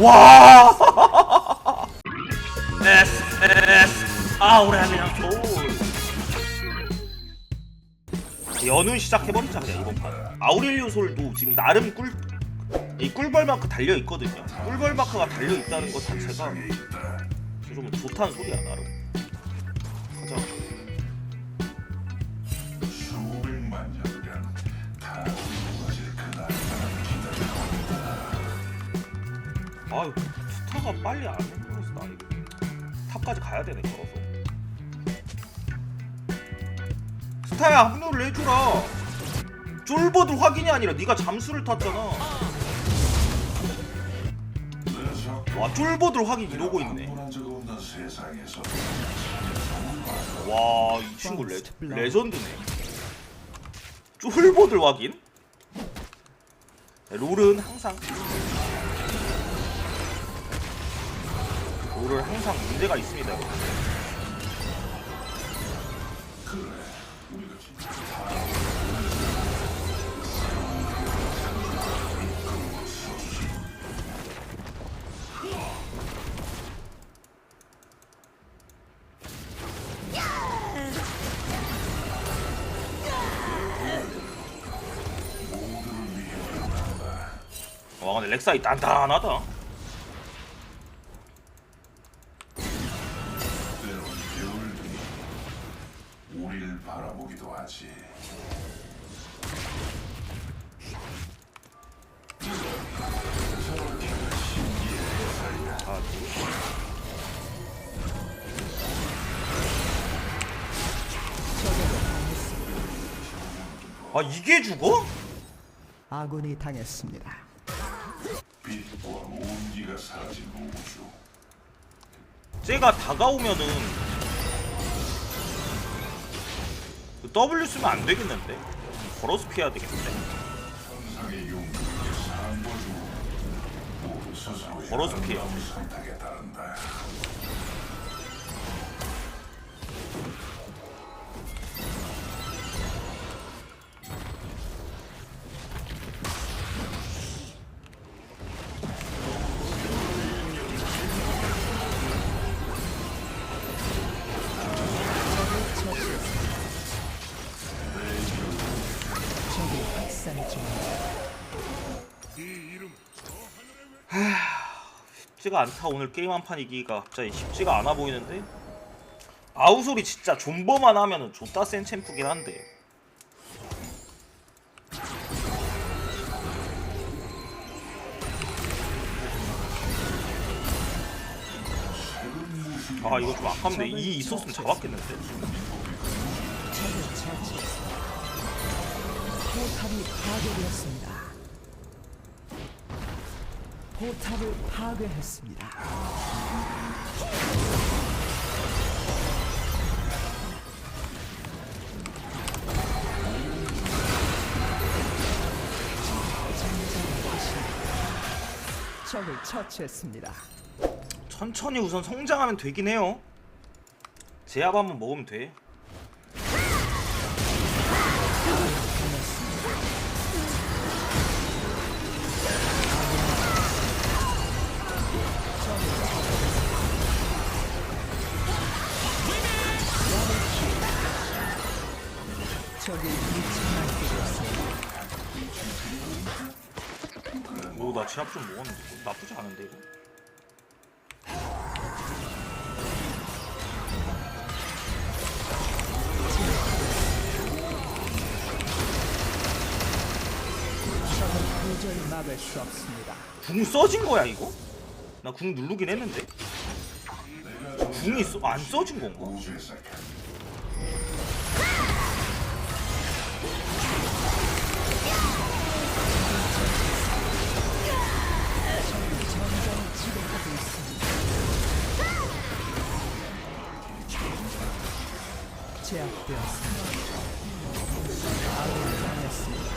와! S S 아우라리아 소울 연운 시작해버리자 그냥 이번 판. 아우렐리오 솔도 지금 나름 꿀 이 꿀벌 마크 달려 있거든요. 꿀벌 마크가 달려 있다는 것 자체가 좀 좋다는 소리야 나름 아유 스타가 빨리 안 해버렸어 나 이거. 탑까지 가야 되네 걸어서. 스타야 합류를 해주라. 쫄보들 확인이 아니라 네가 잠수를 탔잖아. 와 쫄보들 확인 이러고 있네. 와 이 친구 레, 레전드네. 쫄보들 확인? 네, 롤은 항상 롤은 항상 문제가 있습니다. 와 근데 렉사이 단단하다 아 이게 죽어? 아군이 당했습니다. 빛과 온기가 사라진 우주 쟤가 다가오면은 그 W 쓰면 안 되겠는데? 걸어서 피해야 되겠는데? 상의 용기에 상보주 모두 스스로의 걸어서 피해요. 아름다운 선택에 따른다 쉽지가 않다. 오늘 게임 한 판 이기기가 갑자기 쉽지가 않아 보이는데? 아우솔이 진짜 존버만 하면은 좋다 센 챔프긴 한데. 아 이거 좀 아깝네. 이 있었으면 잡았겠는데? 파괴되었습니다. 포탑을 파괴했습니다. 적을 처치했습니다. 천천히 우선 성장하면 되긴 해요 제압 한번 먹으면 돼 제압 좀 먹었는데 뭐 나쁘지 않은데 이거. 궁 써진 거야 이거? 나 궁 누르긴 했는데 궁이 써, 안 써진 건가? 제압되었습니다. 아군이 당했습니다.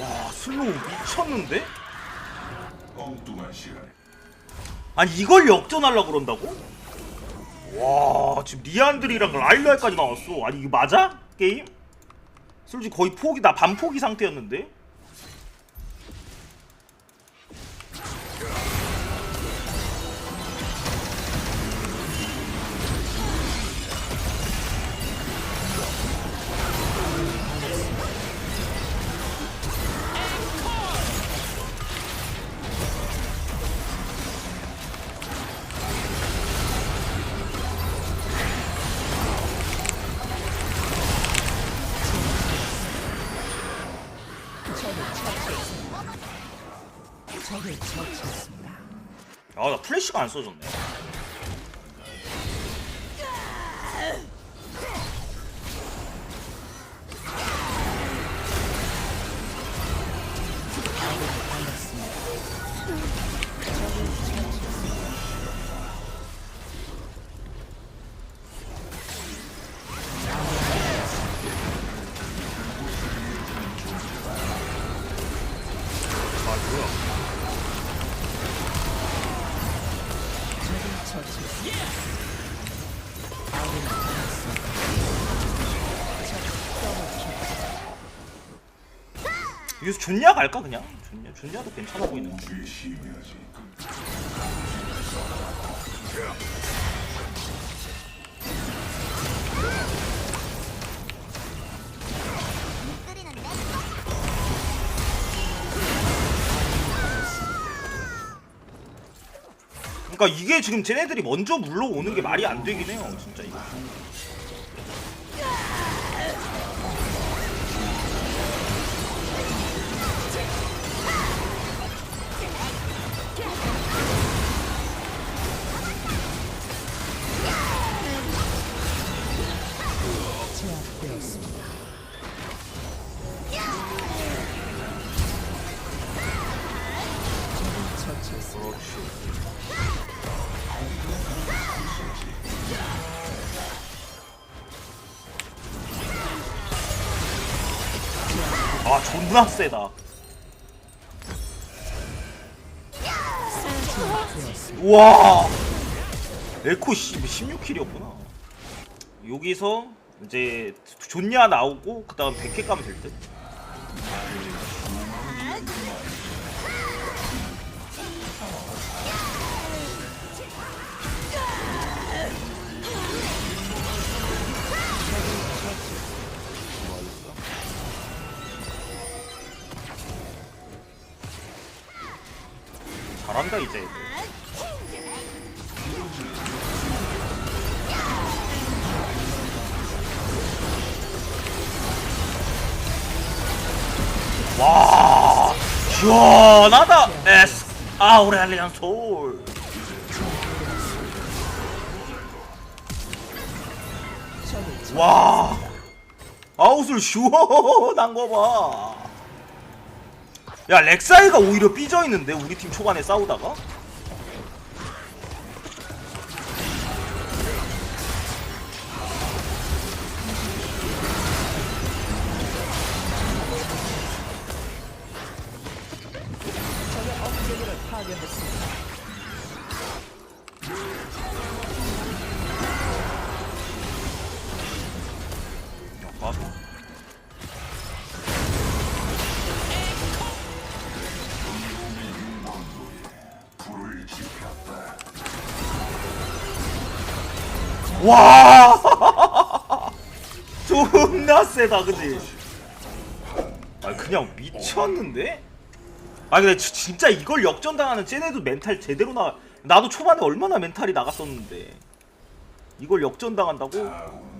와 슬로우 미쳤는데? 엉뚱한 시간에 아니 이걸 역전하려고 그런다고? 와 지금 리안드리랑 라일라이까지 나왔어 아니 이거 맞아? 게임? 솔직히 거의 포기 나 반포기 상태였는데 플래시가 안 써졌네 여기서 존냐 갈까 그냥? 존냐 존냐도 괜찮아 심해하지 그러니까 이게 지금 쟤네들이 먼저 물러오는 게 말이 안 되긴 해요 진짜 이거 존나 세다. 우와. 에코 씨 16킬이었구나. 여기서 이제 존냐 나오고 그 다음 100개 까면 될듯 잘한다 이제. 와 시원하다. 에스. 아우렐리안 소울 와 아웃을 시원한 거봐 야 렉사이가 오히려 삐져 있는데 우리 팀 초반에 싸우다가? 적의 업 와! 존나 세다 그지? 아 그냥 미쳤는데? 아 근데 지- 진짜 이걸 역전당하는 쟤네도 멘탈 제대로 나 나도 초반에 얼마나 멘탈이 나갔었는데. 이걸 역전당한다고?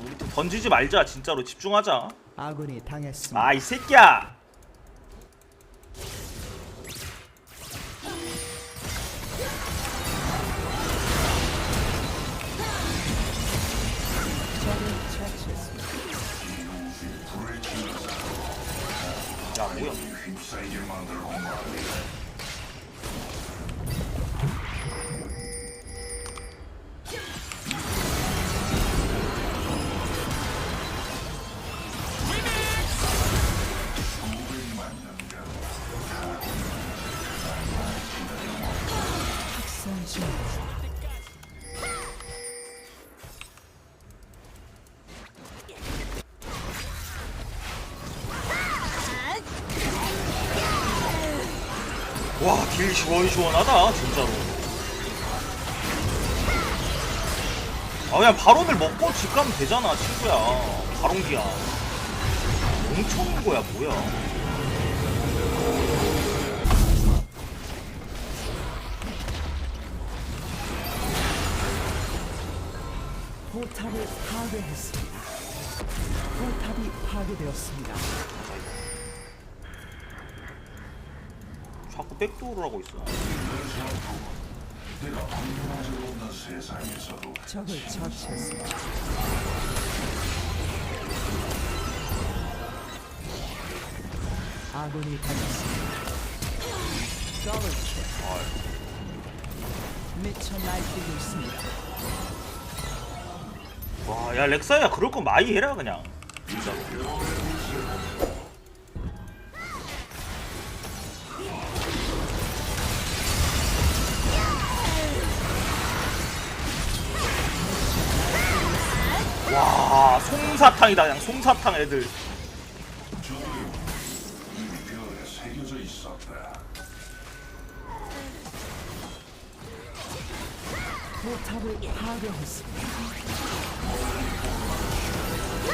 우리 팀 던지지 말자 진짜로. 집중하자. 아군이 당했습니다. 아 이 새끼야 와, 딜 시원시원하다, 진짜로. 아, 그냥 바론을 먹고 집 가면 되잖아, 친구야. 바론기야. 멍청인 거야, 뭐야. 포탑을 파괴했습니다. 포탑이 파괴되었습니다. 자꾸 백도어를 하고 있어. 내가 방문하지 없는 세상에서도 적을 처치했습니다. 아군이 당했습니다. 더블 킬. 미쳐 날뛰고 있습니다. 와, 야, 렉사야, 그럴 건 마이 해라, 그냥. 진짜. 와, 송사탕이다, 그냥 송사탕 애들.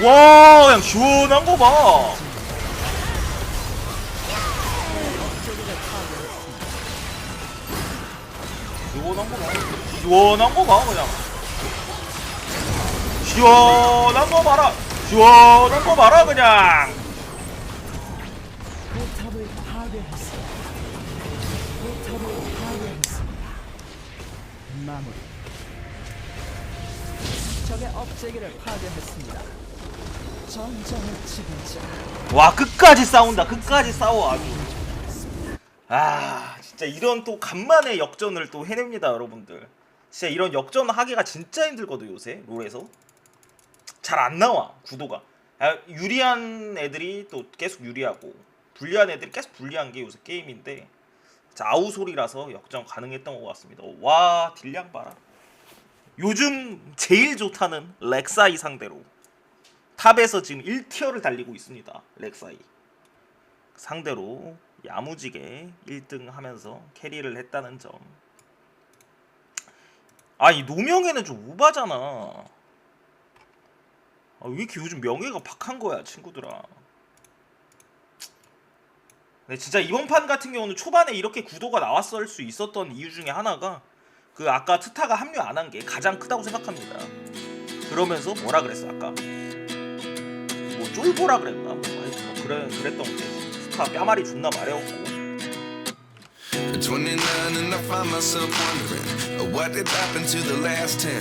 와, 그냥 시원한 거 봐. 시원한 거 봐. 시원한 거 봐, 그냥. 시원한 거 봐라. 시원한 거 봐라, 그냥. 와, 끝까지 싸운다. 끝까지 싸워, 아주. 아, 진짜 이런 또 간만에 역전을 또 해냅니다, 여러분들. 진짜 이런 역전 하기가 진짜 힘들거든, 요새, 롤에서. 잘 안 나와, 구도가. 아, 유리한 애들이 또 계속 유리하고, 불리한 애들이 계속 불리한 게 요새 게임인데, 자, 아우솔이라서 역전 가능했던 것 같습니다. 와, 딜량 봐라. 요즘 제일 좋다는 렉사이 상대로 탑에서 지금 1티어를 달리고 있습니다. 렉사이. 상대로 야무지게 1등 하면서 캐리를 했다는 점. 아, 이 노명에는 좀 오바잖아. 아, 왜 이렇게 요즘 명예가 박한 거야, 친구들아. 근데 진짜 이번 판 같은 경우는 초반에 이렇게 구도가 나왔을 수 있었던 이유 중에 하나가 그 아까 트타가 합류 안 한 게 가장 크다고 생각합니다. 그러면서 뭐라 그랬어 아까? 뭐 쫄보라 그랬나? 뭐 뭐 그래 그랬던 게 스타 뼈마리 존나 마려웠고 29 and I find myself wondering what did happen to the last 10.